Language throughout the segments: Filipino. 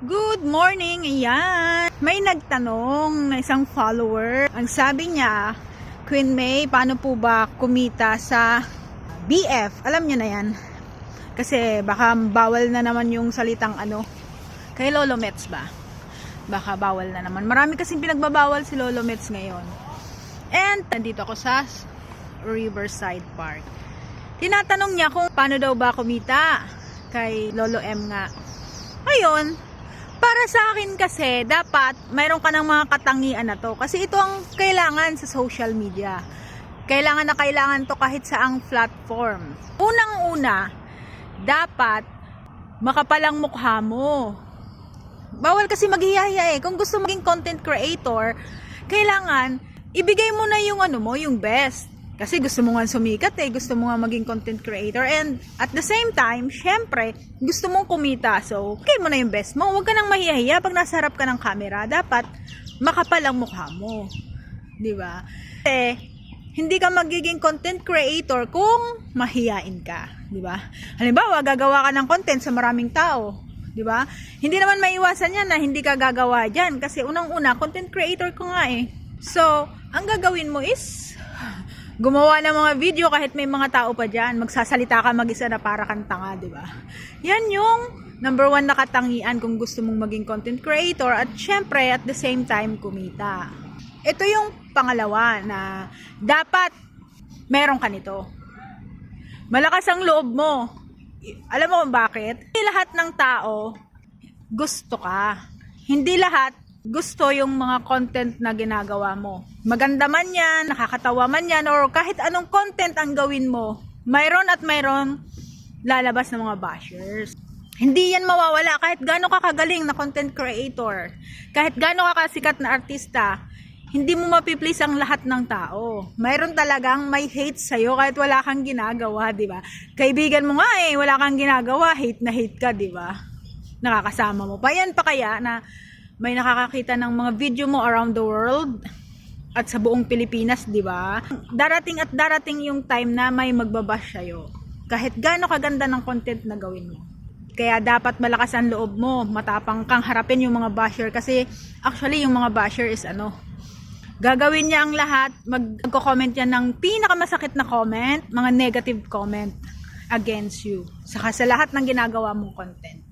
Good morning! Ayan! May nagtanong na isang follower. Ang sabi niya, Queen May, paano po ba kumita sa BF? Alam niyo na yan. Kasi baka bawal na naman yung salitang ano. Kay Lolo Mets ba? Baka bawal na naman. Marami kasing pinagbabawal si Lolo Mets ngayon. And nandito ako sa Riverside Park. Tinatanong niya kung paano daw ba kumita kay Lolo M nga. Ayun, para sa akin kasi, dapat mayroon ka ng mga katangian na to. Kasi ito ang kailangan sa social media. Kailangan na kailangan to kahit saang platform. Unang-una, dapat makapalang mukha mo. Bawal kasi maghihiya eh. Kung gusto maging content creator, kailangan ibigay mo na yung ano mo, yung best. Kasi gusto mo nga sumikat eh, gusto mo nga maging content creator and at the same time, syempre, gusto mong kumita. So, okay mo na yung best mo. Huwag ka nang mahihiya pag nasa harap ka ng camera. Dapat makapal ang mukha mo. 'Di ba? Kasi hindi ka magiging content creator kung mahiyain ka, 'di ba? Halimbawa, gagawa ka ng content sa maraming tao, 'di ba? Hindi naman maiwasan 'yan na hindi ka gagawa diyan kasi unang-una content creator ko nga eh. So, ang gagawin mo is gumawa ng mga video kahit may mga tao pa dyan. Magsasalita ka mag-isa na para kang tanga, di ba? Yan yung number one na katangian kung gusto mong maging content creator at syempre at the same time kumita. Ito yung pangalawa na dapat meron ka nito. Malakas ang loob mo. Alam mo kung bakit? Hindi lahat ng tao gusto ka. Hindi lahat gusto yung mga content na ginagawa mo. Maganda man yan, nakakatawa man yan, or kahit anong content ang gawin mo, mayroon at mayroon lalabas ng mga bashers. Hindi yan mawawala kahit gaano ka kagaling na content creator. Kahit gaano ka kasikat na artista, hindi mo mapiplease ang lahat ng tao. Mayroon talagang may hate sa'yo kahit wala kang ginagawa, di ba? Kaibigan mo nga eh, wala kang ginagawa, hate na hate ka, di ba? Nakakasama mo pa. Yan pa kaya na may nakakakita ng mga video mo around the world at sa buong Pilipinas, di ba? Darating at darating yung time na may magbabash sa'yo. Kahit gaano kaganda ng content na gawin mo. Kaya dapat malakas ang loob mo, matapang kang harapin yung mga basher kasi actually yung mga basher is ano, gagawin niya ang lahat, magko-comment yan ng pinakamasakit na comment, mga negative comment against you. Saka sa lahat ng ginagawa mong content.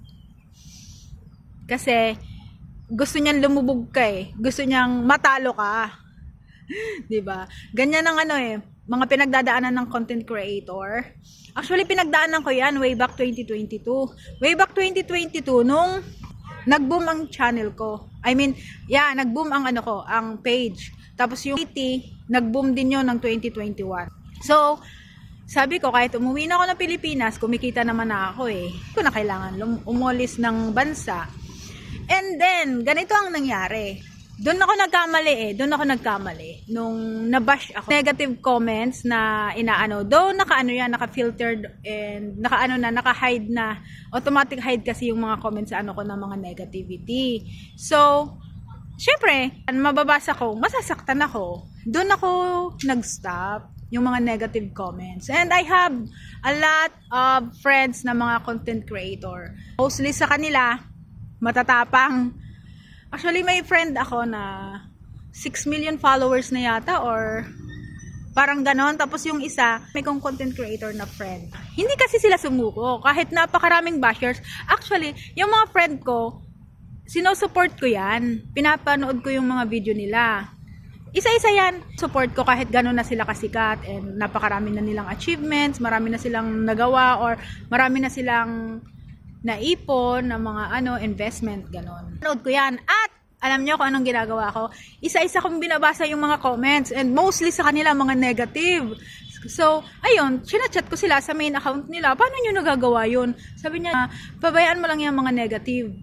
Kasi gusto niyang lumubog ka eh. Gusto niyang matalo ka. 'Di ba? Ganyan ang ano eh, mga pinagdadaanan ng content creator. Actually, pinagdaanan ko 'yan way back 2022. Way back 2022 nung nag-boom ang channel ko. I mean, yeah, nag-boom ang ano ko, ang page. Tapos yung 80, nag-boom din 'yon ng 2021. So, sabi ko, kahit umuwi na ako ng Pilipinas, kumikita naman na ako eh. Hindi ko na kailangan umulis ng bansa. And then, ganito ang nangyari. Doon ako nagkamali eh. Doon ako nagkamali. Nung nabash ako. Negative comments na inaano. Though naka-ano yan, naka-filtered and naka-ano na, naka-hide na. Automatic hide kasi yung mga comments sa ano ko ng mga negativity. So, syempre, mababasa ko, masasaktan ako. Doon ako nag-stop yung mga negative comments. And I have a lot of friends na mga content creator. Mostly sa kanila, matatapang. Actually, may friend ako na 6 million followers na yata or parang ganon. Tapos yung isa, may kong content creator na friend. Hindi kasi sila sumuko. Kahit napakaraming bashers. Actually, yung mga friend ko, sinusupport ko yan. Pinapanood ko yung mga video nila. Isa-isa yan. Support ko kahit gano'n na sila kasikat and napakarami na nilang achievements, marami na silang nagawa or marami na silang naipon ng mga ano investment ganon. Nanood ko yan at alam niyo kung anong ginagawa ko? Isa-isa kong binabasa yung mga comments and mostly sa kanila mga negative. So, ayun, chinachat ko sila sa main account nila. Paano nyo nagagawa yun? Sabi niya, pabayaan mo lang yung mga negative.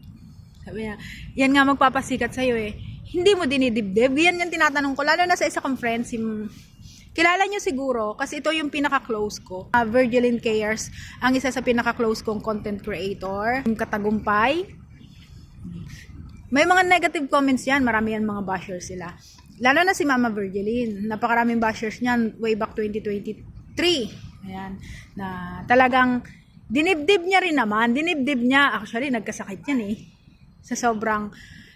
Sabi niya, yan nga magpapasikat sa'yo eh. Hindi mo dinidibdib. Yan yung tinatanong ko. Lalo na sa isa kong friend, si Kilala nyo siguro, kasi ito yung pinaka-close ko. Uh, Virgilin Cares, ang isa sa pinaka-close kong content creator. Katagumpay. May mga negative comments yan. Marami yan mga bashers sila. Lalo na si Mama Virgilin. Napakaraming bashers niyan way back 2023. Ayan. Na talagang dinibdib niya rin naman. Dinibdib niya. Actually, nagkasakit yan eh. sa sobrang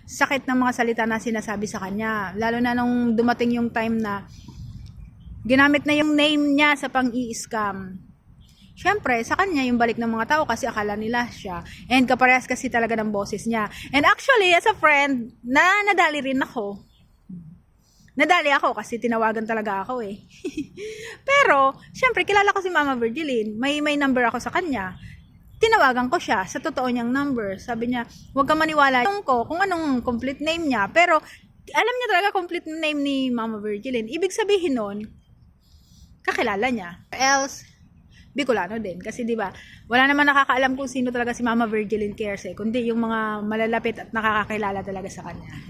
sakit ng mga salita na sinasabi sa kanya. Lalo na nung dumating yung time na ginamit na yung name niya sa pang-i-scam. Siyempre, sa kanya yung balik ng mga tao kasi akala nila siya. And kaparehas kasi talaga ng boses niya. And actually, as a friend, na nadali rin ako. Nadali ako kasi tinawagan talaga ako eh. Pero, siyempre, kilala ko si Mama Virgilin. May, may number ako sa kanya. Tinawagan ko siya sa totoo niyang number. Sabi niya, huwag ka maniwala Tanong ko kung anong complete name niya. Pero, alam niya talaga complete name ni Mama Virgilin. Ibig sabihin nun, kakilala niya. Else, Bicolano din. Kasi di ba wala naman nakakaalam kung sino talaga si Mama Virgilin Cares eh, kundi yung mga malalapit at nakakakilala talaga sa kanya. Ano.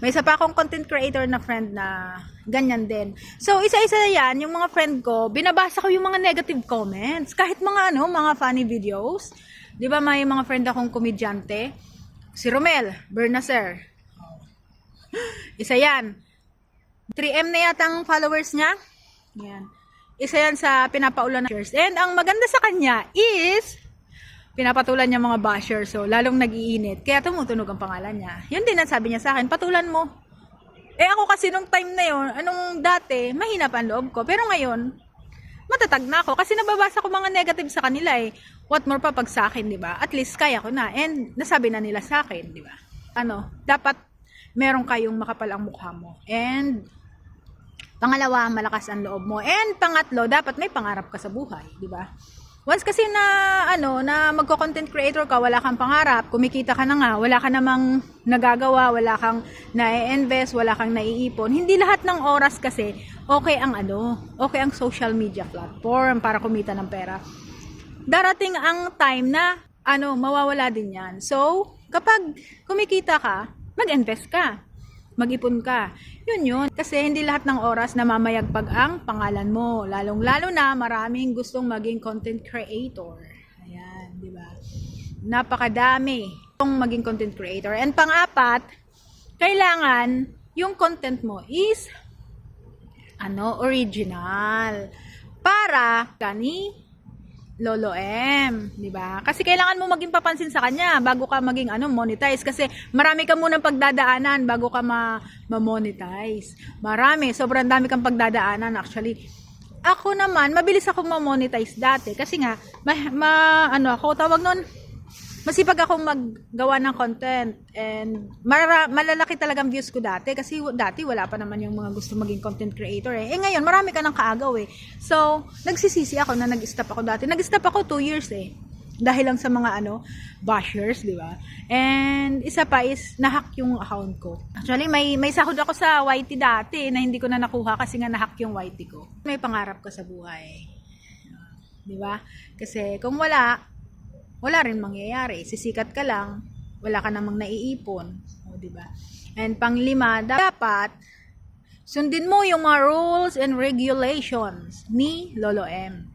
May isa pa akong content creator na friend na ganyan din. So, isa-isa yan, yung mga friend ko, binabasa ko yung mga negative comments. Kahit mga ano, mga funny videos. Di ba may mga friend akong komedyante? Si Romel, Bernacer. Isa yan. 3M na yata ang followers niya. Yan. Isa yan sa pinapaulan na shares. And ang maganda sa kanya is pinapatulan niya mga bashers. So, lalong nag-iinit. Kaya tumutunog ang pangalan niya. Yun din ang sabi niya sa akin, patulan mo. Eh ako kasi nung time na yon, anong dati, mahina pa ang loob ko. Pero ngayon, matatag na ako. Kasi nababasa ko mga negative sa kanila eh. What more pa pag sa akin, di ba? At least kaya ko na. And nasabi na nila sa akin, di ba? Ano, dapat meron kayong makapal ang mukha mo. And Pangalawa, malakas ang loob mo. And pangatlo, dapat may pangarap ka sa buhay, di ba? Once kasi na ano, na magko-content creator ka, wala kang pangarap, kumikita ka na nga, wala ka namang nagagawa, wala kang na-invest, wala kang naiipon. Hindi lahat ng oras kasi okay ang ano, okay ang social media platform para kumita ng pera. Darating ang time na ano, mawawala din 'yan. So, kapag kumikita ka, mag-invest ka mag-ipon ka. Yun yun. Kasi hindi lahat ng oras na mamayagpag ang pangalan mo. Lalong-lalo na maraming gustong maging content creator. Ayan, di ba? Napakadami kung maging content creator. And pang-apat, kailangan yung content mo is ano, original. Para kani Lolo M, 'di ba? Kasi kailangan mo maging papansin sa kanya bago ka maging ano monetize kasi marami ka munang pagdadaanan bago ka ma ma-monetize. Marami, sobrang dami kang pagdadaanan actually. Ako naman, mabilis ako ma-monetize dati kasi nga ma, ma- ano ako tawag noon masipag akong maggawa ng content and mara, malalaki talagang views ko dati kasi dati wala pa naman yung mga gusto maging content creator eh. Eh ngayon, marami ka ng kaagaw eh. So, nagsisisi ako na nag-stop ako dati. Nag-stop ako 2 years eh. Dahil lang sa mga ano, bashers, di ba? And isa pa is nahack yung account ko. Actually, may may sahod ako sa YT dati na hindi ko na nakuha kasi nga nahack yung YT ko. May pangarap ka sa buhay. Di ba? Kasi kung wala, wala rin mangyayari. Sisikat ka lang, wala ka namang naiipon. O, di ba? And panglima, dapat sundin mo yung mga rules and regulations ni Lolo M.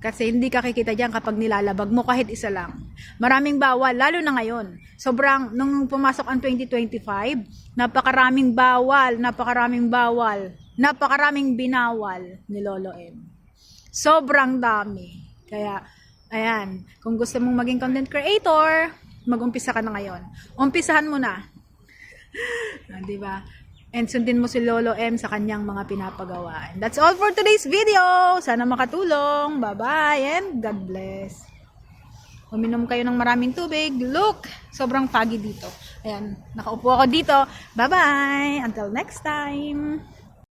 Kasi hindi ka kikita dyan kapag nilalabag mo kahit isa lang. Maraming bawal, lalo na ngayon. Sobrang, nung pumasok ang 2025, napakaraming bawal, napakaraming bawal, napakaraming binawal ni Lolo M. Sobrang dami. Kaya, ayan, kung gusto mong maging content creator, mag-umpisa ka na ngayon. Umpisahan mo na. Ah, di ba? And sundin mo si Lolo M sa kanyang mga pinapagawa. And that's all for today's video. Sana makatulong. Bye-bye and God bless. Uminom kayo ng maraming tubig. Look, sobrang foggy dito. Ayan, nakaupo ako dito. Bye-bye. Until next time.